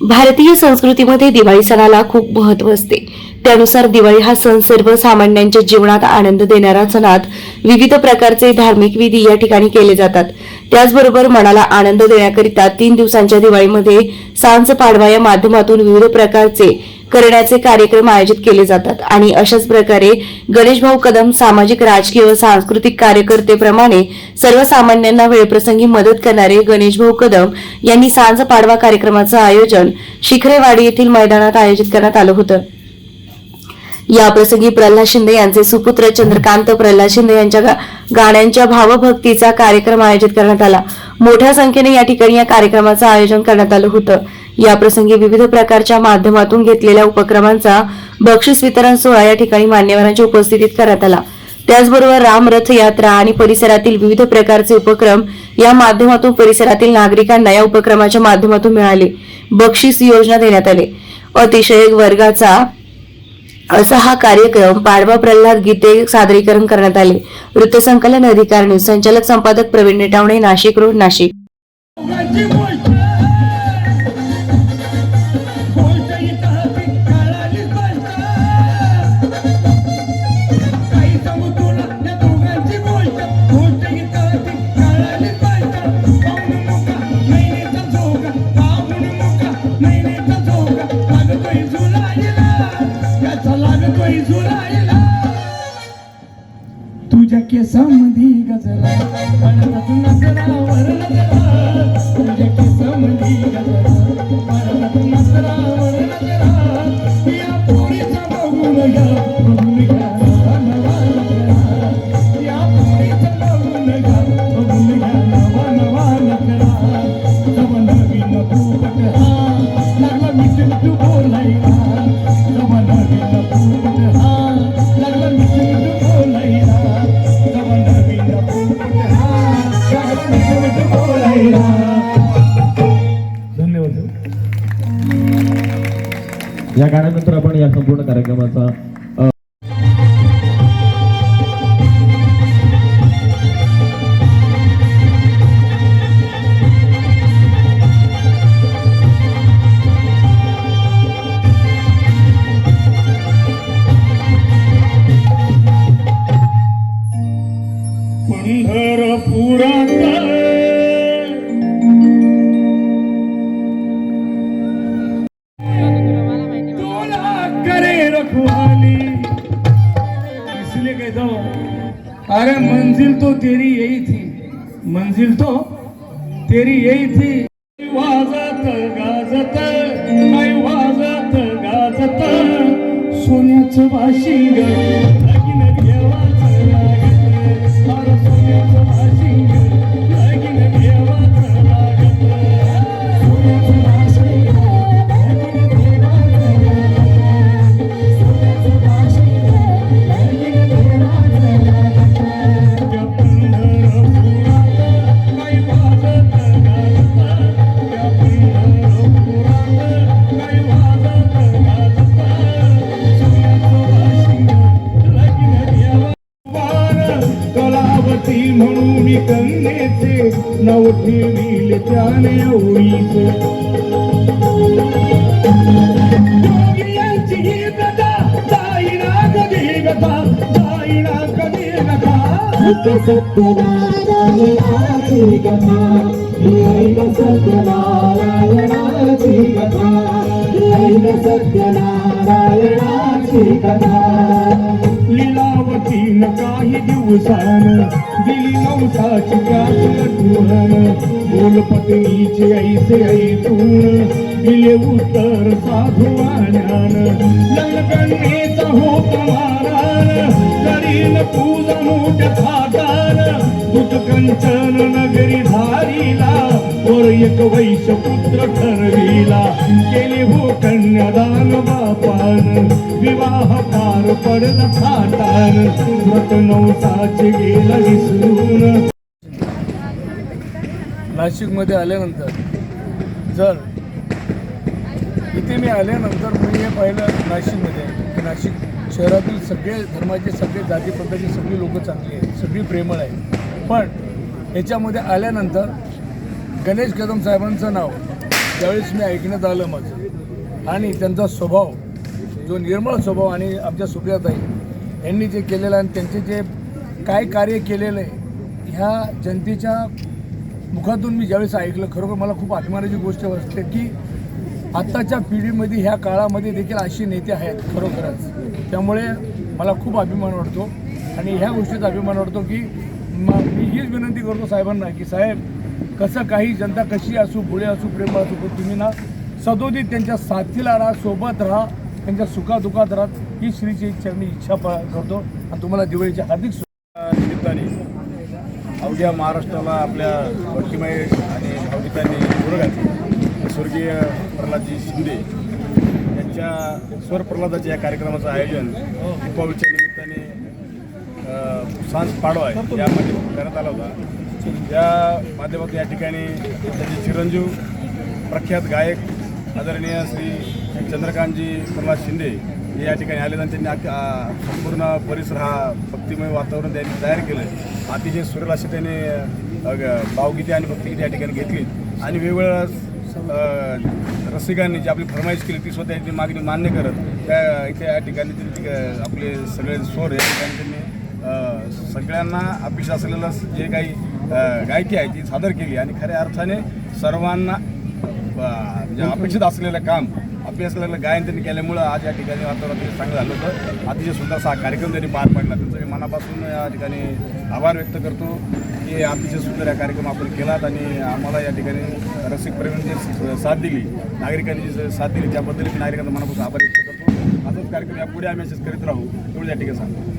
भारतीय संस्कृतीमध्ये दिवाळी सणाला खूप महत्त्व असते. त्यानुसार दिवाळी हा सण सर्वसामान्यांच्या जीवनात आनंद देणारा सणात विविध प्रकारचे धार्मिक विधी या ठिकाणी केले जातात. त्याचबरोबर मनाला आनंद देण्याकरिता तीन दिवसांच्या दिवाळीमध्ये सांज पाडवा या माध्यमातून विविध प्रकारचे करण्याचे कार्यक्रम आयोजित केले जातात. आणि अशाच प्रकारे गणेशभाऊ कदम सामाजिक राजकीय व सांस्कृतिक कार्यकर्तेप्रमाणे सर्वसामान्यांना वेळप्रसंगी मदत करणारे गणेशभाऊ कदम यांनी सांज पाडवा कार्यक्रमाचं आयोजन शिखरेवाडी येथील मैदानात आयोजित करण्यात आलं होतं. याप्रसंगी प्रल्हाद शिंदे यांचे सुपुत्र चंद्रकांत प्रल्हाद शिंदे यांच्या गाण्यांच्या भावभक्तीचा कार्यक्रम आयोजित करण्यात आला. मोठ्या संख्येने या ठिकाणी या कार्यक्रमाचं आयोजन करण्यात आलं होतं. याप्रसंगी विविध प्रकारच्या माध्यमातून घेतलेल्या उपक्रमांचा बक्षीस वितरण सोहळा या ठिकाणी मान्यवरांच्या उपस्थितीत करण्यात आला. त्याचबरोबर राम रथ यात्रा आणि परिसरातील विविध प्रकारचे उपक्रम या माध्यमातून परिसरातील नागरिकांना या उपक्रमाच्या माध्यमातून मिळाले. बक्षीस योजना देण्यात आले. अतिशय वर्गाचा असा हा कार्यक्रम पाडवा प्रल्हाद गीते सादरीकरण करण्यात आले. वृत्तसंकलन अधिकार संचालक संपादक प्रवीण नेटावणे नाशिक रोड नाशिक. समधी गजरा या गाण्यानंतर आपण या संपूर्ण कार्यक्रमाचा अ, खुहाली इसलिए कहता हूँ अरे मंजिल तो तेरी यही थी। मंजिल तो तेरी यही थी। वाजत गाजत नाही वाजत गाजत। सोन्याचं वाशिंग कलावती म्हणून कन्येचे नाव ठेवील त्याने ओळीचे. ही जाईना कधी जाईना कधी सत्यनारायणाची कथा ऐक सत्यनारायणाची कथा ऐक सत्यनारायणाची कथा. दिवसान दिली नवसाची काच लटवण बोल पत्नीचे ऐसे ऐकून दिले उत्तर साधू आण्यान लग्नेचा होत मारान करीन पूजा मोठ्या थाटान दूत कंचन नगरी धारीला वर एक वैश्य पुत्र ठरविला. केले हो कन्यादान बापान विवाह पार पडला थाटान. व्रत नवसाचे गेला विसरून. नाशिकमध्ये आल्यानंतर जर इथे मी आल्यानंतर मी हे पाहिलं नाशिकमध्ये की नाशिक शहरातील सगळे धर्माचे सगळे जातीपंथाचे सगळी लोकं चांगली आहेत सगळी प्रेमळ आहेत. पण याच्यामध्ये आल्यानंतर गणेश कदम साहेबांचं नाव त्यावेळेस मी ऐकण्यात आलं माझं. आणि त्यांचा स्वभाव जो निर्मळ स्वभाव आणि आमच्या सुप्रियाताई यांनी जे केलेलं आणि त्यांचे जे काय कार्य केलेलं आहे ह्या जनतेच्या मुखातून मी ज्यावेळेस ऐकलं खरोखर मला खूप अभिमानाची गोष्ट वाटते की आत्ताच्या पिढीमध्ये ह्या काळामध्ये देखील अशी नेते आहेत खरोखरच. त्यामुळे मला खूप अभिमान वाटतो आणि ह्या गोष्टीचा अभिमान वाटतो की मग मी हीच विनंती करतो साहेबांना की साहेब कसं काही जनता कशी असू पुढे असू प्रेम असू पण तुम्ही ना सदोदित त्यांच्या साथीला राहा सोबत राहा त्यांच्या सुखादुखात राहा. ही श्रीची इच्छा मी इच्छा प- करतो. आणि तुम्हाला दिवाळीच्या हार्दिक शु- निमित्ताने अवघ्या महाराष्ट्राला आपल्या भक्तिमय आणि भावगीतांनी घातली स्वर्गीय प्रल्हादजी शिंदे यांच्या स्वर प्रल्हादाच्या या कार्यक्रमाचं आयोजन सांस सांज पाडवा आहे यामध्ये करण्यात आला होता. या माध्यमातून या ठिकाणी त्यांचे चिरंजीव प्रख्यात गायक आदरणीय श्री चंद्रकांतजी प्रल्हाद शिंदे हे या ठिकाणी आले आणि त्यांनी संपूर्ण परिसर हा भक्तिमय वातावरण त्यांनी तयार केलं अतिशय सुरेल असे त्यांनी ग- भावगीते आणि भक्तिगीते या ठिकाणी घेतली. आणि वेगवेगळ्या रसिकांनी जी आपली फरमाईश केली ती स्वतः मागणी मान्य करत त्या इथे या ठिकाणी त्यांनी ते- आपले सगळे स्वर या ठिकाणी त्यांनी सगळ्यांना अपेक्षा असलेलं जे काही गायकी आहे ती सादर केली आणि खऱ्या अर्थाने सर्वांना म्हणजे अपेक्षित असलेलं काम अभ्यास असलेलं गायन त्यांनी केल्यामुळं आज या ठिकाणी वातावरण चांगलं झालं होतं. अतिशय सुंदरसा हा कार्यक्रम त्यांनी पार पाडला. त्यांचं मी मनापासून या ठिकाणी आभार व्यक्त करतो की अतिशय सुंदर हा कार्यक्रम आपण केलात आणि आम्हाला या ठिकाणी रसिकप्रेमींनी जी साथ दिली. नागरिकांनी जी साथ दिली त्याबद्दल मी नागरिकांचा मनापासून आभार व्यक्त करतो. असंच कार्यक्रम यापुढे आम्ही असेच करीत राहू. एवढं या ठिकाणी सांगतो.